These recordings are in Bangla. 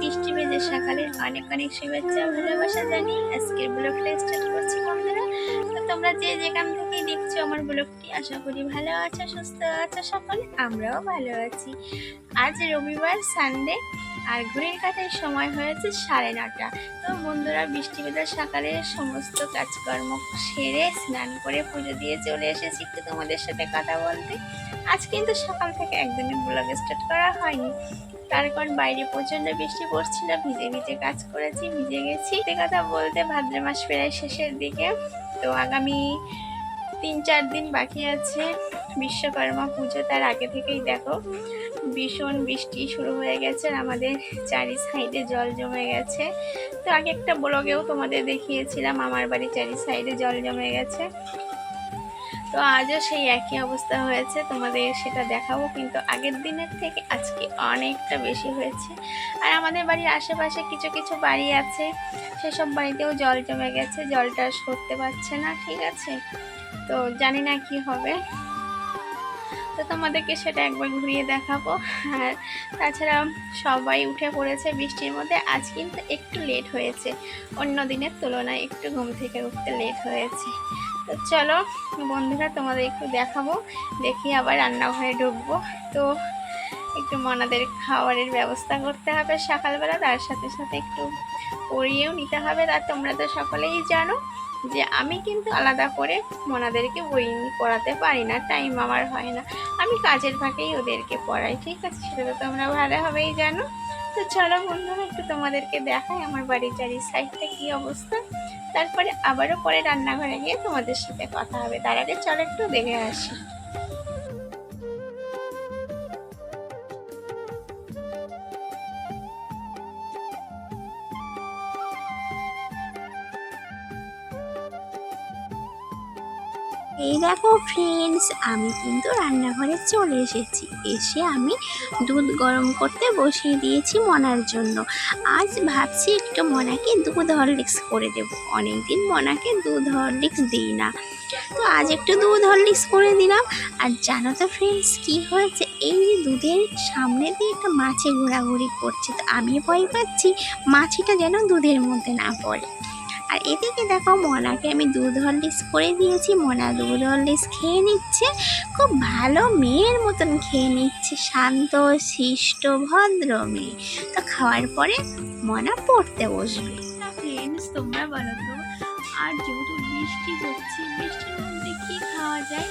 বৃষ্টি অনেক অনেক শুভেচ্ছা ভালোবাসা জানি আজকের ব্লগটা স্টার্ট করছি। তোমরা যে যেখান থেকে দেখছ আমার ব্লগটি, আশা করি ভালো আছো, সুস্থ আছো, সকলে আমরাও ভালো আছি। আজ রবিবার সানডে আর ঘুড়ির কাটার সময় হয়েছে সাড়ে নটা। তো বন্ধুরা, বৃষ্টি ভেজা সকালে সমস্ত কাজকর্ম সেরে স্নান করে পুজো দিয়ে চলে এসেছি একটু তোমাদের সাথে কথা বলতে। আজ কিন্তু সকাল থেকে একদমই ব্লগ স্টার্ট করা হয়নি। তার কারণ বাইরে প্রচণ্ড বৃষ্টি পড়ছিল, ভিজে ভিজে কাজ করেছি, ভিজে গেছি। কথা বলতে ভাদ্র মাস প্রায় শেষের দিকে। তো আগামী তিন চার দিন বাকি আছে বিশ্বকর্মা পুজো, তার আগে থেকেই দেখো ভীষণ বৃষ্টি শুরু হয়ে গেছে আর আমাদের চারি সাইডে জল জমে গেছে। তো আগে একটা ব্লগেও তোমাদের দেখিয়েছিলাম, আমার বাড়ি চারি সাইডে জল জমে গেছে। তো আজও সেই একই অবস্থা হয়েছে, তোমাদের সেটা দেখাবো, কিন্তু আগের দিনের থেকে আজকে অনেকটা বেশি হয়েছে। আর আমাদের বাড়ির আশেপাশে কিছু কিছু বাড়ি আছে, সেসব বাড়িতেও জল জমে গেছে, জলটা সরতে পারছে না, ঠিক আছে? তো জানি না কি হবে। তো তোমাদেরকে সেটা একবার ঘুরিয়ে দেখাবো। আর তাছাড়া সবাই উঠে পড়েছে বৃষ্টির মধ্যে। আজ কিন্তু একটু লেট হয়েছে। অন্য দিনের তুলনায় একটু ঘুম থেকে উঠতে লেট হয়েছে। তো চলো বন্ধুরা তোমাদের একটু দেখাবো। দেখি আবার রান্নাঘরে ঢুকবো। তো একটু মনাদের খাবারের ব্যবস্থা করতে হবে সকালবেলা, তার সাথে সাথে একটু পড়িয়েও নিতে হবে। আর তোমরা তো সকলেই জানো যে আমি কিন্তু আলাদা করে মনাদেরকে বই পড়াতে পারি না টাইম আমার হয় না। আমি কাজের ফাঁকেই ওদেরকে পড়াই, ঠিক আছে? সেটা তো তোমরা ভালোভাবেই জানো। তো চলো বন্ধুরা, একটু তোমাদেরকে দেখাই আমার বাড়ির চারি সাইডটা কী অবস্থা। তারপরে আবারও পরে রান্নাঘরে গিয়ে তোমাদের সাথে কথা হবে। তার আগে চলো একটু দেখে আসি। এই দেখো ফ্রেন্ডস আমি কিন্তু রান্নাঘরে চলে এসেছি। এসে আমি দুধ গরম করতে বসিয়ে দিয়েছি মনার জন্য। আজ ভাবছি একটু মনাকে দুধ হরলিক্স করে দেবো। অনেকদিন মনাকে দুধ হরলিক্স দিই না। তো আজ একটু দুধ হরলিক্স করে দিলাম। আর জানো তো ফ্রেন্ডস কি হয়েছে? এই যে দুধের সামনে দিয়ে একটা মাছি ঘোরাঘুরি করছে, তো আমি ভয় পাচ্ছি মাছিটা যেন দুধের মধ্যে না পড়ে। আর এদিকে দেখো মনাকে আমি দুধ হরলিক্স করে দিয়েছি। মনা দুধ হরলিক্স খেয়ে নিচ্ছে। খুব ভালো মেয়ের মতন খেয়ে নিচ্ছে। শান্ত, শিষ্ট, ভদ্র মেয়ে। তো খাওয়ার পরে মনা পড়তে বসবে। তোমরা বলো তো, আর যেহেতু বৃষ্টি হচ্ছে, বৃষ্টির মধ্যে কি খাওয়া যায়?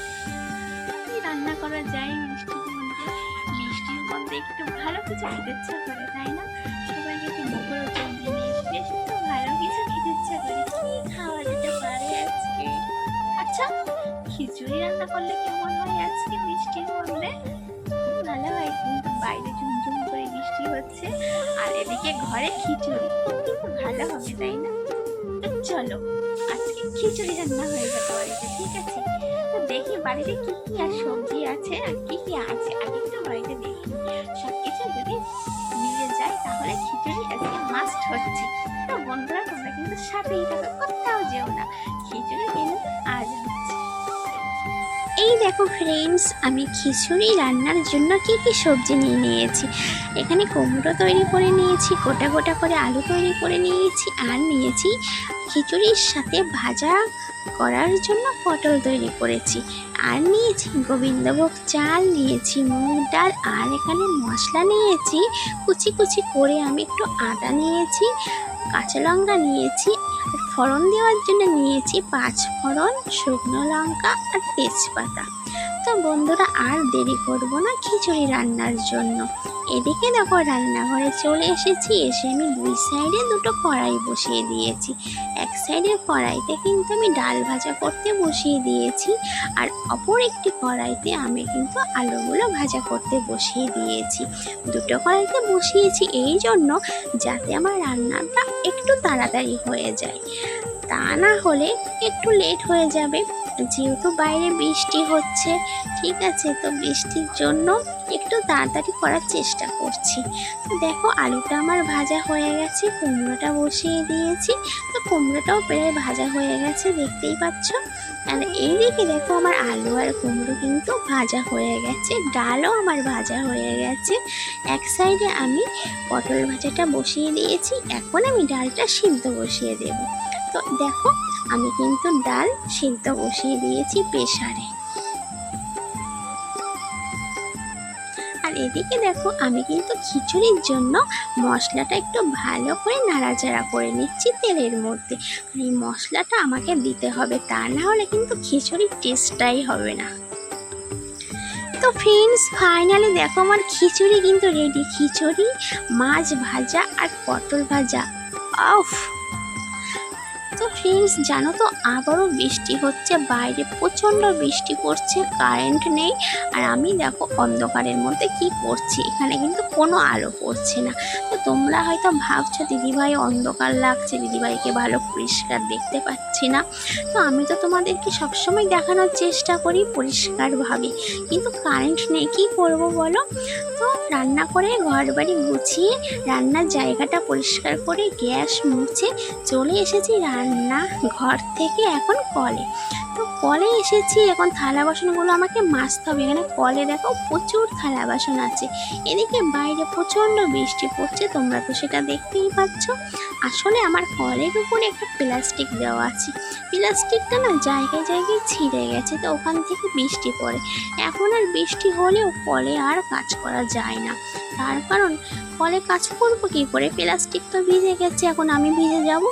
রান্না করা যায় বৃষ্টির মধ্যে? বৃষ্টির মধ্যে একটু ভালো কিছু খেতে ইচ্ছা করে, তাই না? রান্না করলে কেমন হয়? আজকে বৃষ্টির মধ্যে ভালো হয়, কিন্তু বাইরে ঝুমঝুম করে বৃষ্টি হচ্ছে। আর এদিকে ঘরে খিচুড়ি ভালো হবে, তাই না? চলো, আজকে খিচুড়ি রান্না হয়ে যাবে বাড়িতে, ঠিক আছে? তো দেখি বাড়িতে কি কি আর সবজি আছে আর কি কি আছে, আগে একটু বাড়িতে দেখি। সব কিছু যদি মিলে যায়, তাহলে খিচুড়ি আজকে মাস্ট হচ্ছে। তো বন্ধুরা, তোমরা কিন্তু সাথেই থাকো, কোথাও যেও না। খিচুড়ি কিন্তু আজ হচ্ছে। এই দেখো ফ্রেন্ডস আমি খিচুড়ি রান্নার জন্য কি কি সবজি নিয়ে নিয়েছি। এখানে কুমড়ো তৈরি করে নিয়েছি, গোটা গোটা করে আলু তৈরি করে নিয়েছি আর নিয়েছি খিচুড়ির সাথে ভাজা করার জন্য পটল তৈরি করেছি। আর নিয়েছি গোবিন্দভোগ চাল, নিয়েছি মুগ ডাল, আর এখানে মশলা নিয়েছি। কুচি কুচি করে আমি একটু আদা নিয়েছি, কাঁচা লঙ্কা নিয়েছি ফোড়ন দেওয়ার জন্য নিয়েছি পাঁচ ফোড়ন শুকনো লঙ্কা আর তেজপাতা। তো বন্ধুরা আর দেরি করব না খিচুড়ি রান্নার জন্য। এদিকে দেখো রান্নাঘরে চলে এসেছি, এসে আমি দুই সাইডে দুটো কড়াই বসিয়ে দিয়েছি। এক সাইডের কড়াইতে কিন্তু আমি ডাল ভাজা করতে বসিয়ে দিয়েছি আর অপর একটি কড়াইতে আমি কিন্তু আলুগুলো ভাজা করতে বসিয়ে দিয়েছি। দুটো কড়াইতে বসিয়েছি এই জন্য যাতে আমার রান্নাটা একটু তাড়াতাড়ি হয়ে যায়। তা না হলে একটু লেট হয়ে যাবে। যেহেতু বাইরে বৃষ্টি হচ্ছে, ঠিক আছে? তো বৃষ্টির জন্য একটু তাড়াতাড়ি করার চেষ্টা করছি। তো দেখো, আলুটা আমার ভাজা হয়ে গেছে, কুমড়োটা বসিয়ে দিয়েছি। তো কুমড়োটাও প্রায় ভাজা হয়ে গেছে, দেখতেই পাচ্ছ? আর এইদিকে দেখো, আমার আলু আর কুমড়ো কিন্তু ভাজা হয়ে গেছে, ডালও আমার ভাজা হয়ে গেছে। এক সাইডে আমি পটল ভাজাটা বসিয়ে দিয়েছি, এখন আমি ডালটা সিদ্ধ বসিয়ে দেব। তো দেখো আমি কিন্তু ডাল সিদ্ধ বসিয়ে দিয়েছি প্রেসারে। আর এদিকে দেখো, আমি কিন্তু খিচুড়ির জন্য মশলাটা একটু ভালো করে নাড়াচাড়া করে নিচ্ছি তেলের মধ্যে। এই মশলাটা আমাকে দিতে হবে, তা না হলে কিন্তু খিচুড়ির টেস্টটাই হবে না। তো ফ্রেন্ডস ফাইনালি দেখো আমার খিচুড়ি কিন্তু রেডি খিচুড়ি, মাছ ভাজা আর পটল ভাজা। অফ তো ফ্রেন্ডস জানো তো আবারও বৃষ্টি হচ্ছে, বাইরে প্রচণ্ড বৃষ্টি পড়ছে কারেন্ট নেই। আর আমি দেখো অন্ধকারের মধ্যে কি করছি, এখানে কিন্তু কোনো আলো পড়ছে না। তো তোমরা হয়তো ভাবছ, দিদিভাই অন্ধকার লাগছে, দিদিভাইকে ভালো পরিষ্কার দেখতে পাচ্ছি না। তো আমি তো তোমাদেরকে সবসময় দেখানোর চেষ্টা করি পরিষ্কারভাবে। কিন্তু কারেন্ট নেই, কি করব বলো? তো রান্না করে ঘর বাড়ি গুছিয়ে রান্নার জায়গাটা পরিষ্কার করে গ্যাস মুছে চলে এসেছি রান্না ঘর থেকে এখন কলে। তো কলে এসেছি, এখন থালা বাসনগুলো আমাকে মাজতে হবে। এখানে কলে দেখো প্রচুর থালা বাসন আছে। এদিকে বাইরে প্রচণ্ড বৃষ্টি পড়ছে, তোমরা তো সেটা দেখতেই পাচ্ছ। আসলে আমার কলের উপরে একটা প্লাস্টিক দেওয়া আছে। প্লাস্টিকটা না জায়গায় জায়গায় ছিঁড়ে গেছে, তো ওখান থেকে বৃষ্টি পড়ে। এখন আর বৃষ্টি হলেও কলে আর কাজ করা যায় না। তার কারণ, কলে কাজ করব কী করে? প্লাস্টিক তো ভিজে গেছে, এখন আমি ভিজে যাব।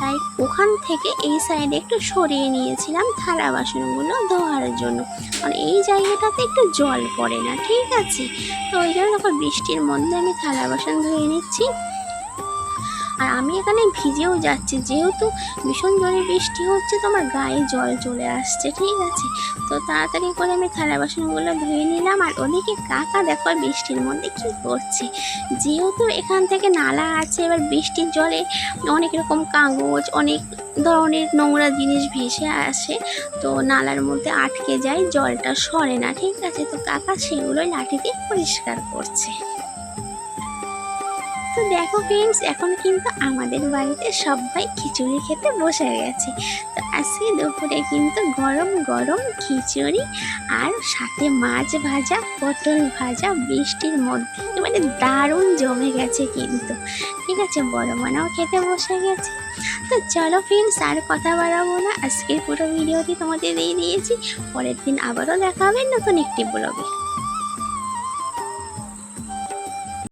তাই ওখান থেকে এই সাইডে একটু সরিয়ে নিয়েছিলাম থালা বাসনগুলো ধোয়ার জন্য। কারণ এই জায়গাটাতে একটু জল পড়ে না, ঠিক আছে? তো ওই জন্য বৃষ্টির মধ্যে আমি থালা বাসন ধুয়ে নিচ্ছি। আর আমি এখানে ভিজেও যাচ্ছি, যেহেতু ভীষণ জোরে বৃষ্টি হচ্ছে, তো আমার গায়ে জল চলে আসছে, ঠিক আছে? তো তাড়াতাড়ি করে আমি থালা বাসনগুলো ধুয়ে নিলাম, আর ওদিকে কাকা দেখো বৃষ্টির মধ্যে কী করছে। যেহেতু এখান থেকে নালা আছে, এবার বৃষ্টির জলে অনেক রকম কাগজ, অনেক ধরনের নোংরা জিনিস ভেসে আসে, তো নালার মধ্যে আটকে যায়, জলটা সরে না, ঠিক আছে? তো কাকা সেগুলোই লাঠি দিয়ে পরিষ্কার করছে। তো দেখো ফ্রেন্ডস এখন কিন্তু আমাদের বাড়িতে সবাই খিচুড়ি খেতে বসে গেছে। তো আজকে দুপুরে কিন্তু গরম গরম খিচুড়ি আর সাথে মাছ ভাজা, পটল ভাজা, বৃষ্টির মধ্যে মানে দারুণ জমে গেছে কিন্তু। ঠিক আছে, বড় মানাও খেতে বসে গেছে। তো চলো ফ্রেন্ডস আর কথা বাড়াবো না। আজকের পুরো ভিডিওটি তোমাদের দিয়ে দিয়েছি। পরের দিন আবারও দেখা হবে নতুন একটি ব্লগে